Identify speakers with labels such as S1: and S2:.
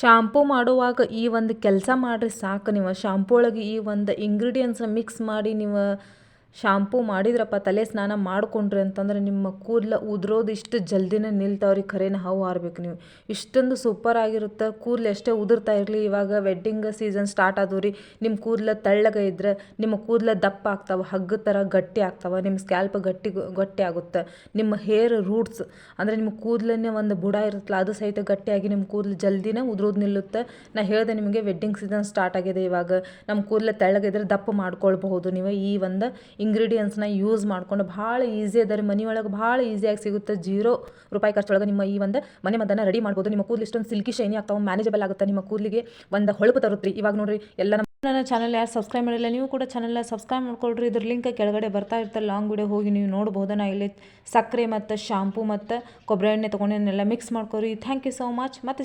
S1: Shampoo ಮಾಡುವಾಗ ಈ ಒಂದು ಕೆಲಸ ಮಾಡಿರಿ ಸಾಕು ನೀವು. ಶಾಂಪೂ ಒಳಗೆ ಈ ಒಂದು ಇಂಗ್ರೀಡಿಯೆಂಟ್ಸ್ನ ಮಿಕ್ಸ್ ಮಾಡಿ ನೀವು ಶಾಂಪೂ ಮಾಡಿದ್ರಪ್ಪ, ತಲೆ ಸ್ನಾನ ಮಾಡಿಕೊಂಡ್ರಿ ಅಂತಂದ್ರೆ ನಿಮ್ಮ ಕೂದಲು ಉದುರೋದು ಇಷ್ಟು ಜಲ್ದಿನೇ ನಿಲ್ತಾವ್ರಿ, ಖರೇನ ಹಾವು ಆರ್ಬೇಕು ನೀವು. ಇಷ್ಟೊಂದು ಸೂಪರ್ ಆಗಿರುತ್ತೆ, ಕೂದಲು ಎಷ್ಟೇ ಉದುರ್ತಾ ಇರಲಿ, ಇವಾಗ ವೆಡ್ಡಿಂಗ್ ಸೀಸನ್ ಸ್ಟಾರ್ಟ್ ಆದವು ರೀ ನಿಮ್ಮ ಕೂದಲು ತೆಳ್ಳಗೆ ಇದ್ರೆ ನಿಮ್ಮ ಕೂದಲು ದಪ್ಪ ಆಗ್ತಾವೆ ಹಗ್ಗ ಥರ ಗಟ್ಟಿ ಆಗ್ತಾವೆ ನಿಮ್ಮ ಸ್ಕ್ಯಾಲ್ಪ್ ಗಟ್ಟಿ ಗಟ್ಟಿ ಆಗುತ್ತೆ. ನಿಮ್ಮ ಹೇರ್ ರೂಟ್ಸ್ ಅಂದರೆ ನಿಮ್ಮ ಕೂದಲನ್ನೇ ಒಂದು ಬುಡ ಇರುತ್ತಲ್ಲ, ಅದು ಸಹಿತ ಗಟ್ಟಿಯಾಗಿ ನಿಮ್ಮ ಕೂದಲು ಜಲ್ದಿನೇ ಉದುರೋದು ನಿಲ್ಲುತ್ತೆ. ನಾ ಹೇಳಿದೆ ನಿಮಗೆ ವೆಡ್ಡಿಂಗ್ ಸೀಸನ್ ಸ್ಟಾರ್ಟ್ ಆಗಿದೆ ಇವಾಗ ನಮ್ಮ ಕೂದಲು ತೆಳ್ಳಗಿದ್ರೆ ದಪ್ಪ ಮಾಡ್ಕೊಳ್ಬಹುದು, ನೀವು ಈ ಒಂದು ಇಂಗ್ರೀಡಿಯೆಂಟ್ಸ್ನ ಯೂಸ್ ಮಾಡ್ಕೊಂಡು ಭಾಳ ಈಸಿ ಅದ ರೀ. ಮನೆಯೊಳಗೆ ಭಾಳ ಈಸಿಯಾಗಿ ಸಿಗುತ್ತೆ. ಜೀರೋ ರೂಪಾಯಿ ಖರ್ಚೊಳಗೆ ನಿಮ್ಮ ಈ ಒಂದು ಮನೆ ಮದ್ದನ್ನು ರೆಡಿ ಮಾಡ್ಬೋದು. ನಿಮ್ಮ ಕೂದಲು ಇಷ್ಟೊಂದು ಸಿಲ್ಕಿ ಶೈನಿ ಆಗ್ತಾವೆ ಮ್ಯಾನೇಜಬಲ್ ಆಗುತ್ತೆ. ನಿಮ್ಮ ಕೂದಲಿಗೆ ಒಂದು ಹೊಳಪು ತರುತ್ತೆ ಇವಾಗ ನೋಡಿರಿ, ಎಲ್ಲ ನನ್ನ ಚಾನಲ್ ಯಾರು ಸಬ್ಸ್ಕ್ರೈಬ್ ಮಾಡಿಲ್ಲ, ನೀವು ಕೂಡ ಚಾನಲ್ನ ಸಬ್ಸ್ಕ್ರೈಬ್ ಮಾಡ್ಕೊಳ್ರಿ. ಇದ್ರ ಲಿಂಕ್ ಕೆಳಗಡೆ ಬರ್ತಾ ಇರ್ತಾರೆ ಲಾಂಗ್ ವಿಡಿಯೋ ಹೋಗಿ ನೀವು ನೋಡ್ಬೋದು ನಾ ಇಲ್ಲಿ ಸಕ್ಕರೆ ಮತ್ತು ಶಾಂಪೂ ಮತ್ತು ಕೊಬ್ಬರಿ ಎಣ್ಣೆ ತೊಗೊಂಡೆನ್ನೆಲ್ಲ ಮಿಕ್ಸ್ ಮಾಡ್ಕೊರಿ. ಥ್ಯಾಂಕ್ ಯು ಸೋ ಮಚ್ ಮತ್ತೆ